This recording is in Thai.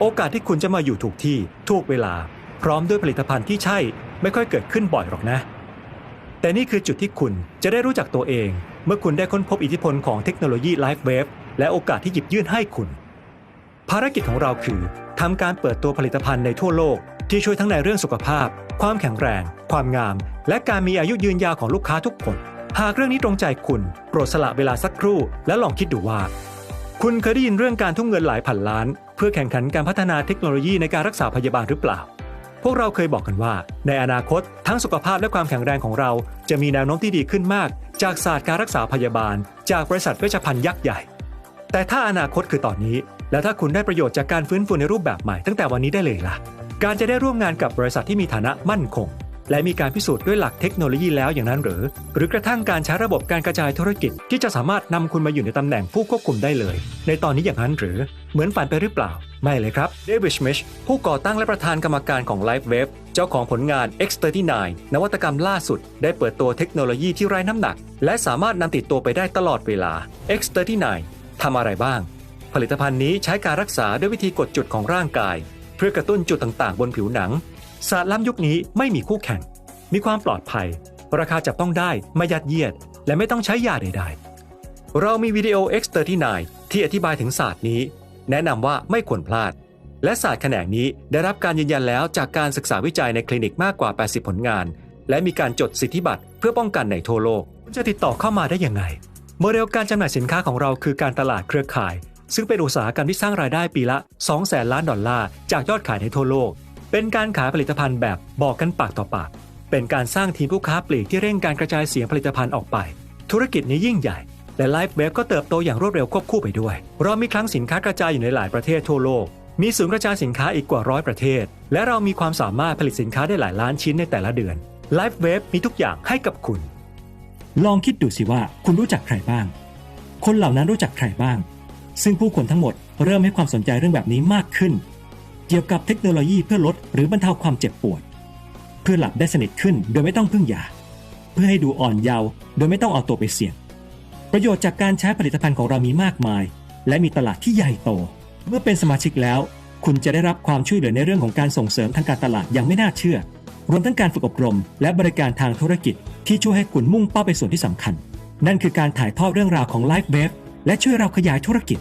โอกาสที่คุณจะมาอยู่ถูกที่ถูกเวลา พร้อมด้วยผลิตภัณฑ์ที่ใช่ไม่ค่อยเกิดขึ้นบ่อยหรอกนะ แต่นี่คือจุดที่คุณจะได้รู้จักตัวเอง เมื่อคุณได้ค้นพบอิทธิพลของเทคโนโลยีไลฟ์เวฟและโอกาสที่หยิบยื่นให้คุณ ภารกิจของเราคือทำการเปิดตัวผลิตภัณฑ์ในทั่วโลก ที่ช่วยทั้งในเรื่องสุขภาพ ความแข็งแรง ความงาม และการมีอายุยืนยาวของลูกค้าทุกคนหากเรื่องนี้ตรงใจคุณ โปรดสละเวลาสักครู่ และลองคิดดูว่า คุณเคยได้ยินเรื่องการทุ่มเงินหลายพันล้าน เพื่อแข่งขันการพัฒนาเทคโนโลยีในการรักษาพยาบาลหรือเปล่า พวกเราเคยบอกกันว่า ในอนาคต ทั้งสุขภาพและความแข็งแรงของเรา จะมีแนวโน้มที่ดีขึ้นมาก จากศาสตร์การรักษาพยาบาล จากบริษัทเวชภัณฑ์ยักษ์ใหญ่ แต่ถ้าอนาคตคือตอนนี้ แล้วถ้าคุณได้ประโยชน์จากการฟื้นฟูในรูปแบบใหม่ตั้งแต่วันนี้ได้เลยล่ะ การจะได้ร่วมงานกับบริษัทที่มีฐานะมั่นคง และมีการพิสูจน์ด้วยหลักเทคโนโลยีแล้วอย่างนั้นหรือ หรือกระทั่งการใช้ระบบการกระจายธุรกิจ ที่จะสามารถนำคุณมาอยู่ในตำแหน่งผู้ควบคุมได้เลย ในตอนนี้อย่างนั้นหรือ เหมือนฝันไปหรือเปล่า ไม่เลยครับเดวิดชมิชผู้ก่อตั้งและประธานกรรมการของ LiveWave เจ้าของผลงาน X39 นวัตกรรมล่าสุด ได้เปิดตัวเทคโนโลยีที่ไร้น้ำหนัก และสามารถนำติดตัวไปได้ตลอดเวลา X39 ทำอะไรบ้าง ผลิตภัณฑ์นี้ใช้การรักษาด้วยวิธีกดจุดของร่างกาย เพื่อกระตุ้นจุดต่างๆ บนผิวหนัง ศาสตร์ล้ำยุคนี้ไม่มีคู่แข่ง มีความปลอดภัย ราคาจับต้องได้ไม่ยัดเยียด และไม่ต้องใช้ยาใดๆ เรามีวิดีโอ X39 ที่อธิบายถึงศาสตร์นี้ แนะนำว่าไม่ควรพลาด และศาสตร์แขนงนี้ได้รับการยืนยันแล้วจากการศึกษาวิจัยในคลินิกมากกว่า 80 ผลงาน และมีการจดสิทธิบัตรเพื่อป้องกันในทั่วโลกจะติดต่อเข้ามาได้ยังไง โมเดลการจำหน่ายสินค้าของเราคือการตลาดเครือข่าย ซึ่งเป็นอุตสาหกรรมที่สร้างรายได้ปีละ2แสนล้านดอลลาร์จากยอดขายในทั่วโลก เป็นการขายผลิตภัณฑ์แบบบอกกันปากต่อปาก เป็นการสร้างทีมผู้ค้าปลีกที่เร่งการกระจายเสียงผลิตภัณฑ์ออกไป ธุรกิจนี้ยิ่งใหญ่ และไลฟ์เวฟก็เติบโตอย่างรวดเร็วควบคู่ไปด้วย เรามีคลังสินค้ากระจายอยู่ในหลายประเทศทั่วโลก มีศูนย์กระจายสินค้าอีกกว่าร้อยประเทศ และเรามีความสามารถผลิตสินค้าได้หลายล้านชิ้นในแต่ละเดือนไลฟ์เวฟมีทุกอย่างให้กับคุณ ลองคิดดูสิว่าคุณรู้จักใครบ้าง คนเหล่านั้นรู้จักใครบ้าง ซึ่งผู้คนทั้งหมดเริ่มให้ความสนใจเรื่องแบบนี้มากขึ้น เกี่ยวกับเทคโนโลยีเพื่อลดหรือบรรเทาความเจ็บปวด เพื่อหลับได้สนิทขึ้นโดยไม่ต้องพึ่งยา เพื่อให้ดูอ่อนเยาว์โดยไม่ต้องเอาตัวไปเสี่ยง ประโยชน์จากการใช้ผลิตภัณฑ์ของเรามีมากมาย และมีตลาดที่ใหญ่โต เมื่อเป็นสมาชิกแล้ว คุณจะได้รับความช่วยเหลือในเรื่องของการส่งเสริมทางการตลาดอย่างไม่น่าเชื่อ รวมทั้งการฝึกอบรม และบริการทางธุรกิจ ที่ช่วยให้คุณมุ่งเป้าไปส่วนที่สำคัญ นั่นคือการถ่ายทอดเรื่องราวของ Life w a v e และช่วยเราขยายธุรกิจ